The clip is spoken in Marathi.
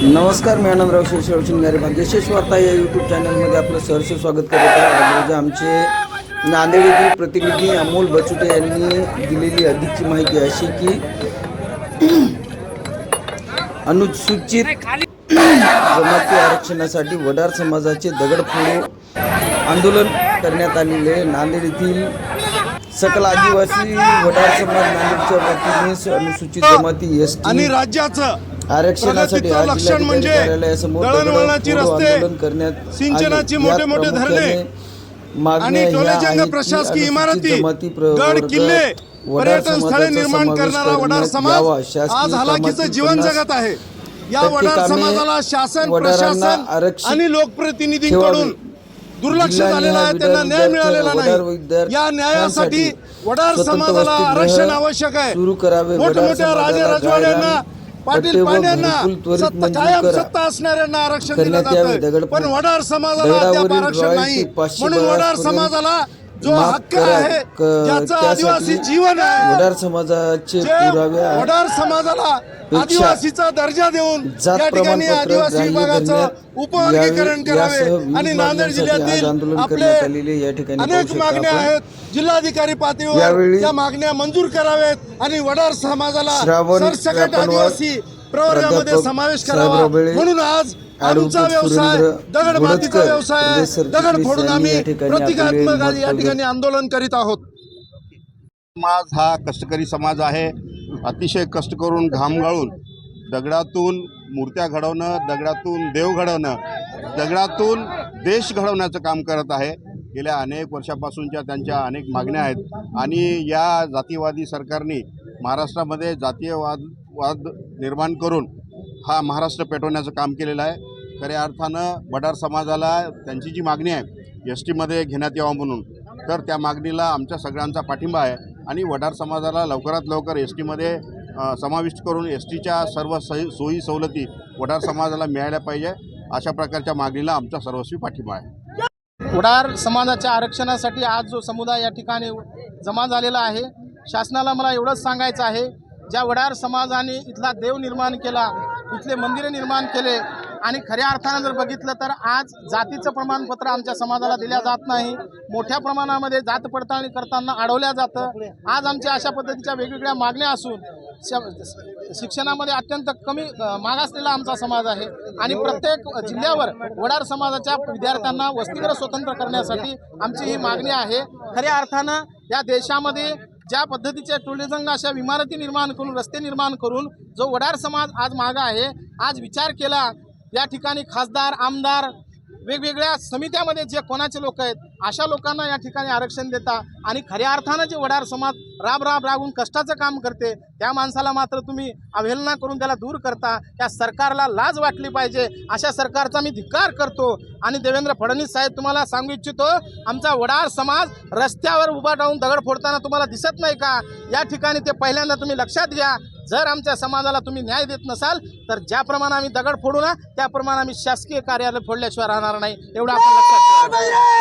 नमस्कार मी आनंदराव शिरशिराव शिंगारे भाग्यशेष वार्ता या यूट्यूब चॅनलमध्ये आपलं सहर्ष स्वागत करत आहे. आमचे नांदेड येथील प्रतिनिधी अमोल बचुटे यांनी दिलेली अधिकची माहिती अशी की अनुसूचित जमाती आरक्षणासाठी वडार समाजाचे दगडफोड आंदोलन करण्यात आलेले नांदेड येथील सकल आदिवासी वडार समाज नांदेडच्या वतीने अनुसूचित जमाती एस आणि राज्याचं आरक्षणासाठी लक्षण म्हणजे दळणवळणाची रस्ते, सिंचनाची. मोठे मोठे धरणे आणि टोलेजंग प्रशासकीय इमारती गड किल्ले पर्यटन स्थळे निर्माण करणारा वडार समाज आज हलाखीचं जीवन जगत आहे. या वडार समाजाला शासन प्रशासन आणि लोकप्रतिनिधींकडून. दुर्लक्ष झालेलं आहे त्यांना न्याय मिळालेला नाही. या न्यायासाठी यांसाठी वडार समाजाला आरक्षण आवश्यक आहे. सुरू करावे. वडार मोठमोठ्या राजे राजवाड्यांना पाटील पांड्यांना सत्ता कायम. सत्ता असणाऱ्यांना आरक्षण दिलं. जातं पण वडार समाजाला अद्याप आरक्षण नाही म्हणून वडार समाजाला जो हक्क. आहे ज्याचं आदिवासी जीवन आहे वडार समाजाचे पुरावे वडार समाजाला आदिवासीचा दर्जा देऊन या ठिकाणी आदिवासी विभागाचं उपवर्गीकरण करावे आणि नांदेड जिल्ह्यातील आपले या अनेक मागण्या. आहेत जिल्हाधिकारी पातळीवर त्या मागण्या मंजूर कराव्यात आणि वडार समाजाला सरसकट आदिवासी प्रवर्गामध्ये समावेश करावा. म्हणून आज आमचा व्यवसाय दगडमातीचा घोडजकर, व्यवसाय आहे दगड फोडून आम्ही या ठिकाणी आपले प्रतिकात्मक या ठिकाणी आंदोलन करीत आहोत. समाज हा कष्टकरी समाज आहे. अतिशय कष्ट करून घाम गाळून दगडातून मूर्त्या घडवणं दगडातून देव घडवणं दगडातून देश घडवण्याचं काम करत आहे. गेल्या अनेक वर्षापासूनच्या त्यांच्या अनेक मागण्या आहेत. आणि या जातीवादी सरकारने महाराष्ट्रामध्ये जातीयवाद वाद निर्माण करून हा महाराष्ट्र पेटवण्याचं काम केलेलं आहे. खऱ्या अर्थानं वडार समाजाला त्यांची जी मागणी आहे एस टीमध्ये घेण्यात यावं म्हणून तर त्या मागणीला आमच्या सगळ्यांचा पाठिंबा आहे. आणि वडार समाजाला लवकरात लवकर एस टीमध्ये समाविष्ट करून एस टीच्या सर्व सही सोयी सवलती वडार समाजाला मिळायला पाहिजे अशा प्रकारच्या मागणीला आमचा सर्वस्वी पाठिंबा आहे. वडार समाजाच्या आरक्षणासाठी आज जो समुदाय या ठिकाणी जमा झालेला आहे शासनाला मला एवढंच सांगायचं आहे ज्या वडार समाजाने इथला देव निर्माण केला इथले मंदिरे निर्माण केले आणि खऱ्या अर्थानं जर बघितलं तर आज जातीचं प्रमाणपत्र आमच्या समाजाला दिल्या जात नाही. मोठ्या प्रमाणामध्ये जात पडताळणी करताना अडवल्या जातं. आज आमच्या अशा पद्धतीच्या वेगवेगळ्या मागण्या असून श- शिक्षणामध्ये अत्यंत कमी मागासलेला आमचा समाज आहे. आणि प्रत्येक जिल्ह्यावर वडार समाजाच्या विद्यार्थ्यांना वसतिगृह स्वतंत्र करण्यासाठी आमची ही मागणी आहे. खऱ्या अर्थानं या देशामध्ये ज्या पद्धतीच्या टोलेजंग अशा इमारती निर्माण करून रस्ते निर्माण करून जो वडार समाज आज मागा आहे आज विचार केला या ठिकाणी खासदार आमदार वेगवेगळ्या समित्यामध्ये जे कोणाचे लोक आहेत अशा लोकांना या ठिकाणी आरक्षण देता आणि खऱ्या अर्थानं जे वडार समाज राब राब राबून कष्टाचं काम करते त्या माणसाला मात्र तुम्ही अवहेलना करून त्याला दूर करता त्या सरकारला लाज वाटली पाहिजे अशा सरकारचा मी धिक्कार करतो. आणि देवेंद्र फडणवीस साहेब तुम्हाला सांगू इच्छितो आमचा वडार समाज रस्त्यावर उभा राहून दगड फोडताना तुम्हाला दिसत नाही का? या ठिकाणी ते पहिल्यांदा तुम्ही लक्षात घ्या. जर आमच्या समाजाला तुम्ही न्याय देत नसाल तर ज्याप्रमाणे आम्ही दगड फोडू ना त्याप्रमाणे आम्ही शासकीय कार्यालय फोडल्याशिवाय राहणार नाही. एवढं आपण लक्षात